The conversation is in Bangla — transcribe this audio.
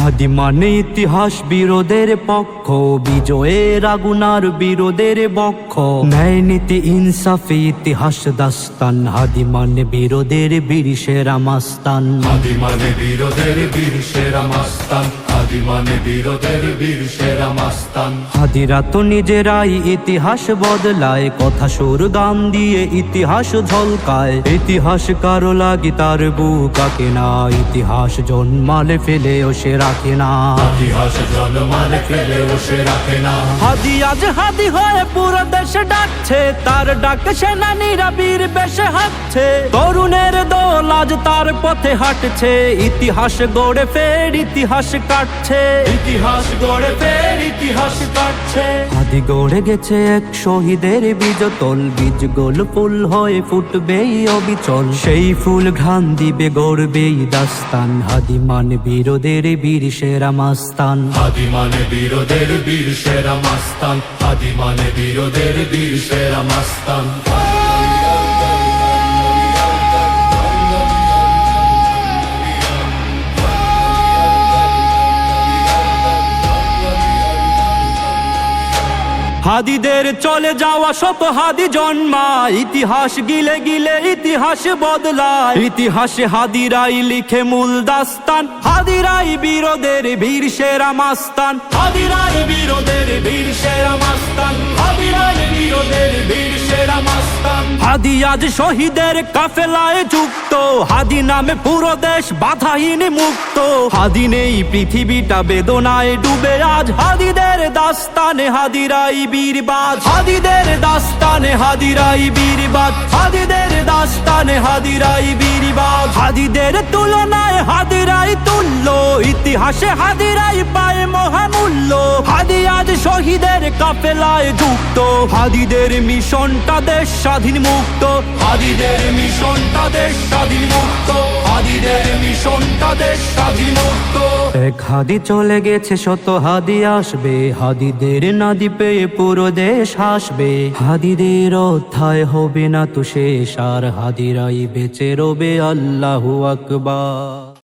হাদি মানে ইতিহাস বিরোধের পক্ষ, বিজয়ের আগুনার বিরোধের বক্ষ। ন্যায় নীতি ইনসাফে ইতিহাস দাস্তান হাদি মানে বিরোধের বিরিশের আমাস্তান আদি মানে বিরোধের বীর সেরা মাস্তান। আদি মানে বীরদের বীর সেরা মাস্তান। হাদিরা তো নিজেরাই ইতিহাস বদলায় কথা সুর গান দিয়ে ইতিহাস ঝলকায়। ইতিহাস কারও লাগি তার বুকাকে না ইতিহাস জন্মালে ফেলেও সে রাখে না। ইতিহাস জন্মালে ফেলে বসে রাখে না। হাদি আজ হাদি হয়ে পুরো দেশে ডাকছে তার ডাক সেনানীরা বীর বেশে হাঁটছে। তরুণের দল আজ তার পথে হাঁটছে ইতিহাস গড়ে ফের ইতিহাস কাটছে ইতিহাস গড়ে ফের ইতিহাস কাটছে। হাদি গড়ে গেছে এক শহীদের বীজতল বীজ গোল ফুল হয়ে ফুটবেই অবিচল। সেই ফুল ঘ্রাণ দিবে গড়বেই দাস্তান। হাদি মান বীরদের বীর সেরা মাস্তান। আদি মানে বীরদের বীর সেরা মাস্তান। আদি মানে বীরদের বীর সেরা মাস্তান। হাদিদের চলে যাওয়া শত হাদি জন্মায় ইতিহাস গিলে গিলে ইতিহাস বদলায়। ইতিহাসে হাদিরাই লিখে মূল দাস্তান। হাদিরাই বীরদের বীর সেরা মাস্তান। হাদিরাই বীরদের হাদি আজ শহীদের কাফেলায় যুক্ত। হাদি নামে পুরো দেশ বাধাহীন মুক্ত। হাদি নেই পৃথিবীটা বেদনায় ডুবে আজ। হাদিদের দাস্তানে হাদিরাই বীরবাদ হাদিদের দাস্তানে হাদিরাই বীরবাদ হাদিদের দাস্তানে হাদিরাই বীরবাদ হাদিদের তুলনায় হাদিরাই তুল্য। ইতিহাসে হাদিরাই শহীদের কাফেলায় যুক্ত। হাদিদের মিশনটা দেশ স্বাধীন মুক্ত। হাদিদের মিশনটা দেশ স্বাধীন মুক্ত। হাদিদের মিশনটা দেশ স্বাধীন মুক্ত। এক হাদি চলে গেছে, শত হাদি আসবে। হাদিদের নাদি পেয়ে পুরো দেশ হাসবে। হাদিদের অধ্যায় হবে না তো শেষ। আর হাদিরাই বেঁচে রবে আল্লাহু আকবার।